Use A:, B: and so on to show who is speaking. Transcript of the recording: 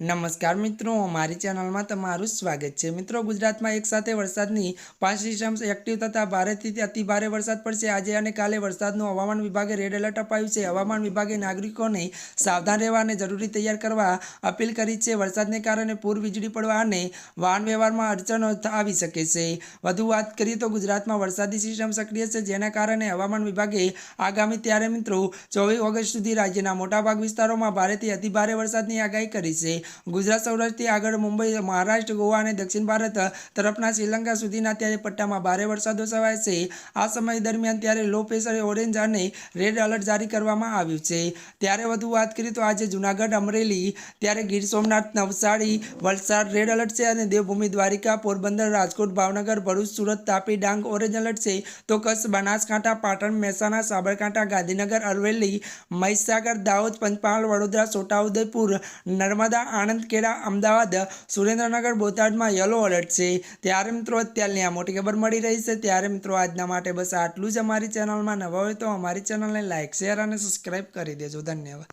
A: નમસ્કાર મિત્રો, મારી ચેનલમાં તમારું સ્વાગત છે. મિત્રો, ગુજરાતમાં એક સાથે વરસાદની પાંચ સિસ્ટમ્સ એક્ટિવ થતા ભારેથી અતિ ભારે વરસાદ પડશે. આજે અને કાલે વરસાદનું હવામાન વિભાગે રેડ એલર્ટ અપાયું છે. હવામાન વિભાગે નાગરિકોને સાવધાન રહેવા અને જરૂરી તૈયાર કરવા અપીલ કરી છે. વરસાદને કારણે પૂર વીજળી પડવા અને વાહન વ્યવહારમાં અડચણો આવી શકે છે. વધુ વાત કરીએ તો ગુજરાતમાં વરસાદી સિસ્ટમ સક્રિય છે. જેના કારણે હવામાન વિભાગે આગામી ત્યારે મિત્રો, ચોવીસ ઓગસ્ટ સુધી રાજ્યના મોટાભાગ વિસ્તારોમાં ભારેથી અતિ ભારે વરસાદની આગાહી કરી છે. ગુજરાત સૌરાષ્ટ્રથી આગળ મુંબઈ, મહારાષ્ટ્ર, ગોવા અને દક્ષિણ ભારત તરફના શ્રીલંકા સુધીના ત્યારે પટ્ટામાં ભારે વરસાદો છવાય છે. આ સમય દરમિયાન ત્યારે લો પ્રેશર ઓરેન્જ અને રેડ એલર્ટ જારી કરવામાં આવ્યું છે. ત્યારે વધુ વાત કરીએ તો આજે જુનાગઢ, અમરેલી, ત્યારે ગીર સોમનાથ, નવસારી, વલસાડ રેડ એલર્ટ છે અને દેવભૂમિ, દ્વારિકા, પોરબંદર, રાજકોટ, ભાવનગર, ભરૂચ, સુરત, તાપી, ડાંગ ઓરેન્જ એલર્ટ છે. તો કચ્છ, બનાસકાંઠા, પાટણ, મહેસાણા, સાબરકાંઠા, ગાંધીનગર અરવેલી મહીસાગર, દાહોદ, પંચમહાલ, વડોદરા છોટાઉદેપુર નર્મદા આણંદ ખેડા અમદાવાદ, સુરેન્દ્રનગર, બોટાદમાં યલો એલર્ટ છે. ત્યારે મિત્રો, અત્યારની આ મોટી ખબર મળી રહી છે. ત્યારે મિત્રો, આજના માટે બસ આટલું જ અમારી ચેનલમાં નવા હોય તો અમારી ચેનલને લાઇક શેર અને સબસ્ક્રાઈબ કરી દેજો. ધન્યવાદ.